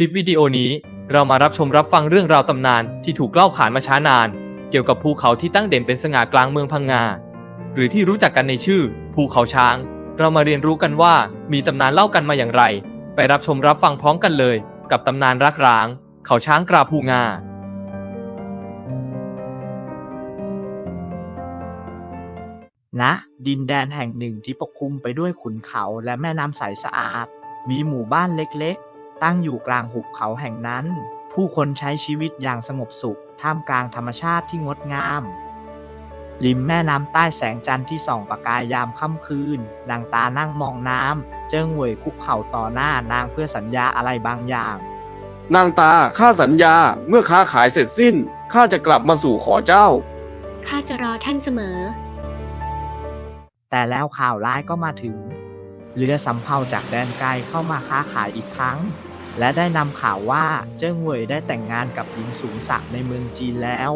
ลิปวิดีโอนี้เรามารับชมรับฟังเรื่องราวตำนานที่ถูกเล่าขานมาช้านาน เกี่ยวกับภูเขาที่ตั้งเด่นเป็นสง่ากลางเมืองพังงา หรือที่รู้จักกันในชื่อ ภูเขาช้าง เรามาเรียนรู้กันว่ามีตำนานเล่ากันมาอย่างไร ไปรับชมรับฟังพร้อมกันเลย กับตำนานรักร้าง เขาช้างกราภูงา ณดินแดนแห่งหนึ่งที่ปกคลุมไปด้วยขุนเขาและแม่น้ำใสสะอาด มีหมู่บ้านเล็ก ตั้งอยู่กลางหุบเขาแห่งนั้น ผู้คนใช้ชีวิตอย่างสงบสุข ท่ามกลางธรรมชาติที่งดงามริมแม่น้ำใต้แสงจันทร์ที่ส่องประกายยามค่ำคืนนางตานั่งมองน้ำเจิ้งเหวยคุกเข่าต่อหน้านางเพื่อสัญญาอะไรบางอย่าง นางตาข้าสัญญาเมื่อค้าขายเสร็จสิ้นข้าจะกลับมาสู่ขอเจ้า ข้าจะรอท่านเสมอ แต่แล้วข่าวร้ายก็มาถึงเรือสำเภาจากแดนไกลเข้ามาค้าขายอีกครั้ง และได้นำข่าวว่าเจิ้งเหวยได้แต่งงานกับหญิงสูงศักดิ์ในเมืองจีนแล้ว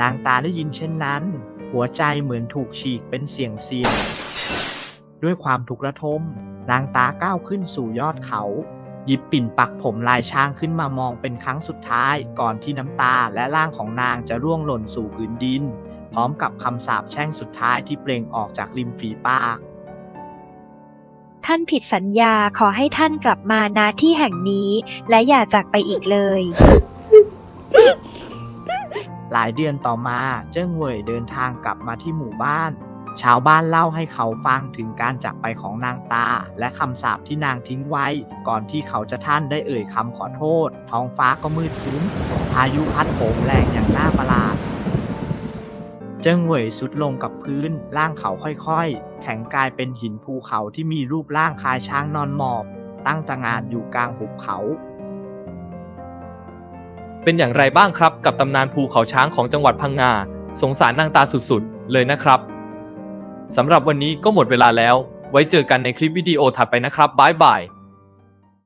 นางตาได้ยินเช่นนั้น หัวใจเหมือนถูกฉีกเป็นเสียงเสียง ด้วยความทุกข์ระทม นางตาก้าวขึ้นสู่ยอดเขา หยิบปิ่นปักผมลายช้างขึ้นมามองเป็นครั้งสุดท้ายก่อนที่น้ำตาและร่างของนางจะร่วงหล่นสู่พื้นดิน พร้อมกับคำสาปแช่งสุดท้ายที่เปล่งออกจากริมฝีปาก ท่านผิดสัญญาขอให้ท่านกลับมาณที่แห่งนี้ และอย่าจากไปอีกเลย หลายเดือนต่อมาเจิ้งเหวยเดินทางกลับมาที่หมู่บ้าน ชาวบ้านเล่าให้เขาฟังถึงการจากไปของนางตา และคำสาปที่นางทิ้งไว้ ก่อนที่เขาจะท่านได้เอ่ยคำขอโทษ ท้องฟ้าก็มืดครึ้มพายุพัดโหมแรงอย่างน่าประหลาด เจิ้งเหวยสุดลงกับพื้น ร่างเขาค่อยๆ แข็งกลายเป็นหินภูเขาที่มีรูปร่างคล้ายช้างนอนหมอบ ตั้งตระหง่านอยู่กลางหุบเขา เป็นอย่างไรบ้างครับ กับตำนานภูเขาช้างของจังหวัดพังงา สงสารนางตาสุดๆ เลยนะครับสำหรับวันนี้ก็หมดเวลาแล้ว ไว้เจอกันในคลิปวิดีโอถัดไปนะครับบ๊ายบาย